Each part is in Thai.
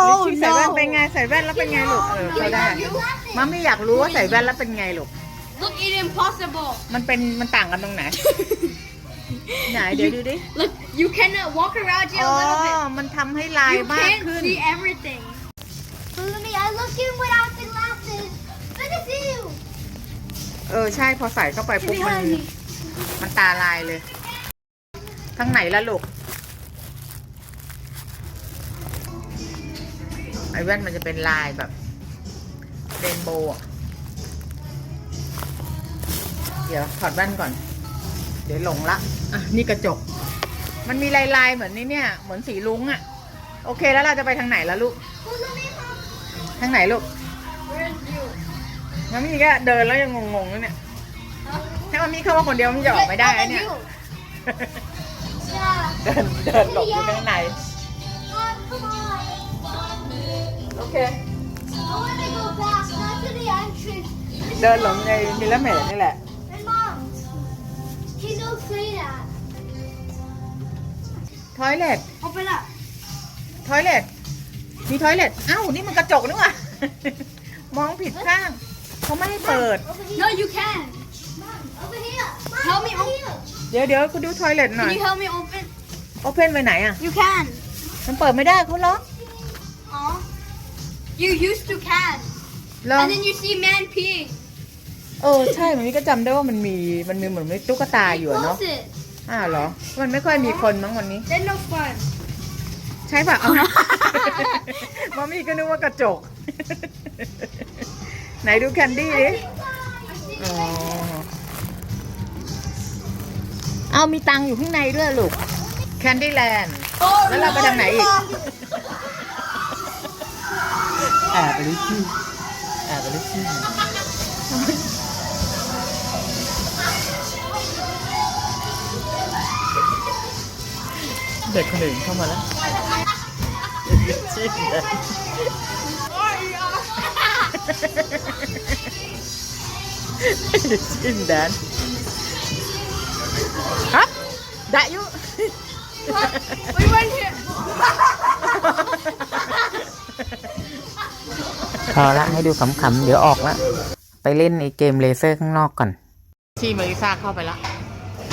Oh ลิชชี่ใส่แว่น no เป็นไง ใส่แว่นแล้วเป็นไงลูก เออเขาได้ มัมไม่อยากรู้ว่าใส่แว่นแล้วเป็นไงลูก Look it's impossible มันเป็น มันต่างกันตรงไหน ไหนเดี๋ยวดูดิ Look you cannot walk around here อ๋อ a little bit มันทำให้ลาย You มาก can't ขึ้น see everything Lumi, I look in without the glasses. Look at you. เออ ใช่ พอใส่เข้าไปปุ๊บมัน Behind me มันตาลายเลยทั้งไหนละลูก อ้แว่นมันจะเป็นลายแบบเรนโบว์อะเดี๋ยวถอดแว่นก่อน เดี๋ยวหลงละ อะ นี่กระจก มันมีลายลายๆเหมือนนี่เนี่ย เหมือนสีลุงอะ่ะ โอเคแล้วเราจะไปทางไหนละลูก ทางไหนลูก Where's you มันมีก็เดินแล้วยังงงๆแล้วเนี่ย ถ้ามันมีเข้ามาคนเดียวมันจะออกไม่ได้ Look นะ at เนี่ย you. Yeah. เดินเดินหลบอยู่ข้างใน the entrance. เดินหลงในมิลเลอร์เมดนี่แหละ And mom, can you say that? ทอยเล็ต Open up ทอยเล็ต มีทอยเล็ตอ้าวนี่มันกระจกนี่หว่ามองผิดข้าง เขาไม่ให้เปิด Over here. No you can Mom, over here. Mom, Help me over open- here. เดี๋ยวเดี๋ยวคุณดูทอยเล็ตหน่อ Can ย you help me open โอเพนไปไหนอะ You can มันเปิดไม่ได้เขาล็อก Aw You used to can ล็อก And then you see man peeing เออใช่มันมีก็จำได้ว่ามันมีมันมีเหมือนมีตุ๊กตาอยู่อะเนาะ Close it อ้าวเหรอ มันไม่ค่อยมีคนมั้งวันนี้ Then no fun ใช่ป่ะเอามามี่ก็นึกว่ากระจก ไหนดูแคนดี้ดิอ๋อเอามีตังค์อยู่ข้างในด้วยลูกแคนดี้แลนด์ แล้วเราไปทางไหนอีก แอบไปลิชชี่แอบไปลิชชี่เด็กคนอื่นเข้ามาแล้วลิชชี่แดนลิชชี่แดนฮะได้อยุ We went here พ อละให้ดูขำๆ เดี๋ยวออกละ ไปเล่นไอเกมเลเซอร์ข้างนอกก่อนที่มาริซาเข้าไปละ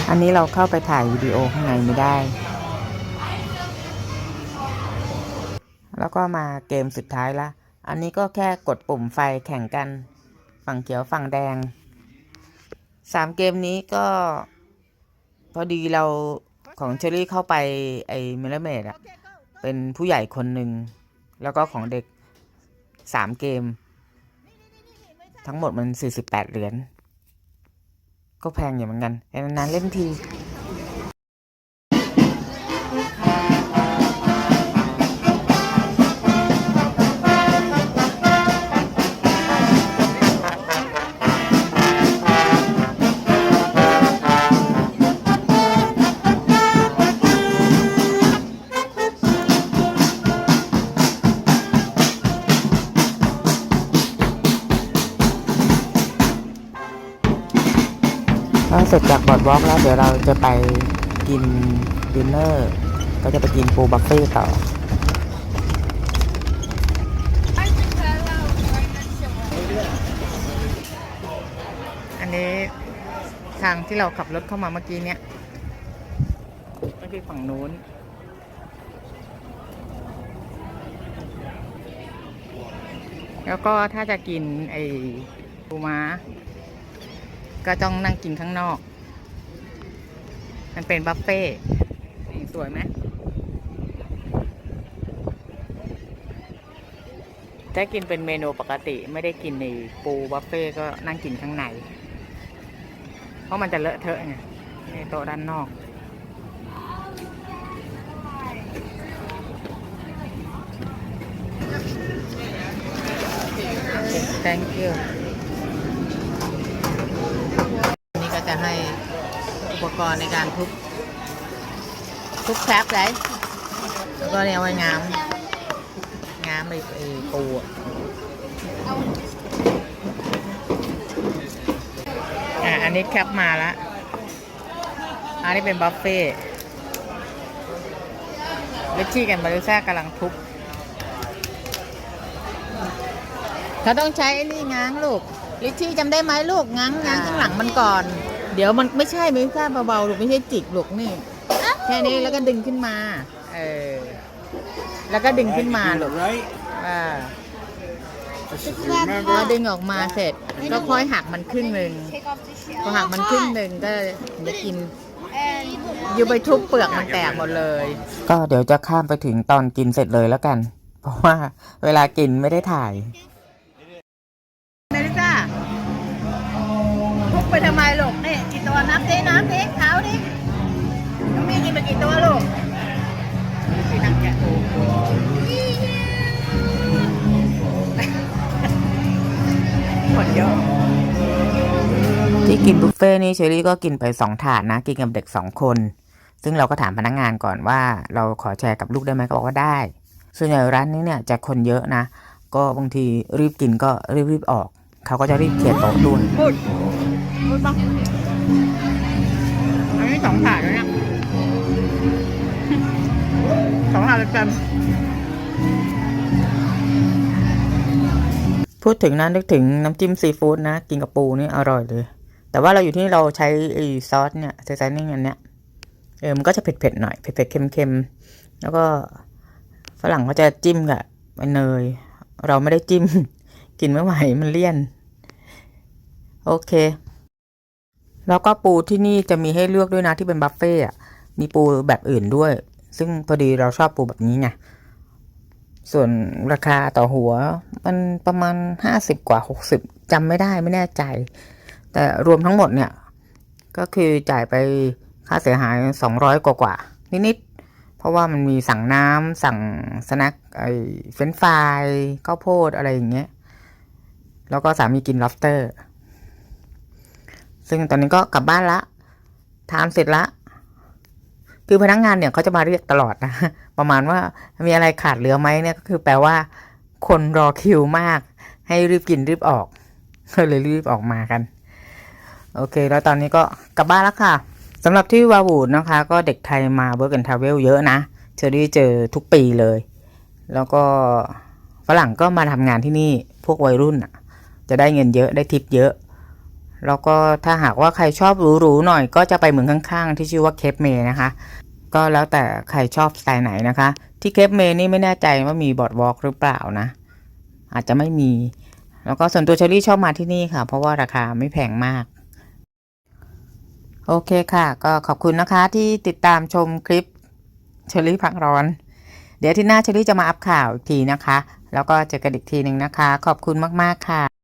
อันนี้เราเข้าไปถ่ายวิดีโอข้างในไม่ได้ แล้วก็มาเกมสุดท้ายละ อันนี้ก็แค่กดปุ่มไฟแข่งกัน ฝั่งเขียวฝั่งแดง สามเกมนี้ก็ พอดีเราของเชอรี่เข้าไปไอเมลเมดอะเป็นผู้ใหญ่คนหนึ่ง แล้วก็ของเด็ก สามเกม ทั้งหมดมันสี่สิบแปดเหรียญก็แพงอยู่เหมือนกันนานๆเล่นที ร็จจากบอดวอล์กแล้วเดี๋ยวเราจะไปกินดินเนอร์ก็จะไปกินปูบัฟเฟ่ต่ออันนี้ทางที่เราขับรถเข้ามาเมื่อกี้เนี่ยก็คือฝั่งนู้นแล้วก็ถ้าจะกินไอ้ปูม้า ก็ต้องนั่งกินข้างนอก มันเป็นบัฟเฟ่นี่สวยไหมถ้ากินเป็นเมนูปกติไม่ได้กินในปูบัฟเฟ่ก็นั่งกินข้างใน เพราะมันจะเลอะเทอะไงในโต๊ะด้านนอก thank you นี่ก็ จะให้อุปกรณ์ในการทุบทุบแคปเลยแล้วก็เนี่ยไว้ง้ามง้ามไอ้ไอ้ปูอะอะอันนี้แคปมาล้วอันนี้เป็นบัฟเฟ่ลิชชี่กันบาริซ่ากำลังทุบเขาต้องใช้นี่ง้างลูกลิชชี่จำได้ไหมลูกง้างง้างข้างหลังมันก่อน เดี๋ยวมันไม่ใช่ไม่ใช่เบาๆลูกไม่ใช่จิกลูกนี่ แค่นี้แล้วก็ดึงขึ้นมา เออ แล้วก็ดึงขึ้นมาลูก Right? อ่า Just It's remember. พอดึงออกมาเสร็จ ก็ค่อยหักมันครึ่งหนึ่ง Take off the พอ shell. หักมันครึ่งหนึ่งก็จะกิน And อยูไปทุบเปลือกมันแตกหมดเลย ก็เดี๋ยวจะข้ามไปถึงตอนกินเสร็จเลยแล้วกัน เพราะว่าเวลากินไม่ได้ถ่าย นาฬิกาทุบไปทำไมลูกนี่กี่ตัว นับดินับดิน้องมีกินไปกี่ตัวลูกพี่นั่งแกะหมดเยอะที่กินบุฟเฟ่ต์นี่เชอรี่ก็กินไปสองถาดนะ กินกับเด็กสองคน ซึ่งเราก็ถามพนักงานก่อนว่า เราขอแชร์กับลูกได้ไหมก็บอกว่าได้ ส่วนใหญ่ร้านนี้เนี่ยจะคนเยอะนะ ก็บางทีรีบกินก็รีบรีบออก เขาก็จะรีบเคลียร์โต๊ะด้วยพูดพูดบ้าง สองถาดแล้วเนี่ยสองถาดเต็มพูดถึงนะนึกถึงน้ำจิ้มซีฟู้ดนะ กินกับปูนี่อร่อยเลย แต่ว่าเราอยู่ที่นี่เราใช้ไอ้ซอสเนี่ยไซซ์นิ่งอันเนี้ยเออมันก็จะเผ็ดๆหน่อยเผ็ดๆเค็มๆแล้วก็ฝรั่งก็จะจิ้มกับเนย เราไม่ได้จิ้ม กินไม่ไหวมันเลี่ยน โอเค แล้วก็ปูที่นี่จะมีให้เลือกด้วยนะที่เป็นบัฟเฟ่อะมีปูแบบอื่นด้วย ซึ่งพอดีเราชอบปูแบบนี้ไงส่วนราคาต่อหัว มันประมาณห้าสิบกว่าหกสิบจำไม่ได้ไม่แน่ใจ แต่รวมทั้งหมดเนี่ย ก็คือจ่ายไปค่าเสียหายสองร้อยกว่าๆนิดๆเพราะว่ามันมีสั่งน้ำสั่งสแน็คไอ้เฟรนฟรายข้าวโพดอะไรอย่างเงี้ยแล้วก็สามีกินล็อบสเตอร์ ซึ่งตอนนี้ก็กลับบ้านละทานเสร็จละคือพนักงงานเนี่ยเขาจะมาเรียกตลอดนะประมาณว่ามีอะไรขาดเหลือไหมเนี่ยก็คือแปลว่า คนรอคิวมาก ให้รีบกินรีบออกก็เลยรีบออกมากัน โอเค แล้วตอนนี้ก็กลับบ้านแล้วค่ะสำหรับที่วาวูดนะคะ ก็เด็กไทยมาเบิร์กแอนทาเวลเยอะนะเชอรี่เจอทุกปีเลย แล้วก็ฝรั่งก็มาทำงานที่นี่พวกวัยรุ่นอะจะได้เงินเยอะได้ทิปเยอะ แล้วก็ถ้าหากว่าใครชอบหรูๆหน่อยก็จะไปเมืองข้างๆ ที่ชื่อว่าเคปเมนะคะ ก็แล้วแต่ใครชอบสไตล์ไหนนะคะ ที่เคปเมนี่ไม่แน่ใจว่ามีบอร์ดวอล์กหรือเปล่านะ อาจจะไม่มี แล้วก็ส่วนตัวเชอรี่ชอบมาที่นี่ค่ะ เพราะว่าราคาไม่แพงมาก โอเคค่ะ ก็ขอบคุณนะคะที่ติดตามชมคลิปเชอรี่พักร้อน เดี๋ยวที่หน้าเชอรี่จะมาอัพข่าวอีกทีนะคะ แล้วก็เจอกันอีกทีหนึ่งนะคะ ขอบคุณมากๆค่ะ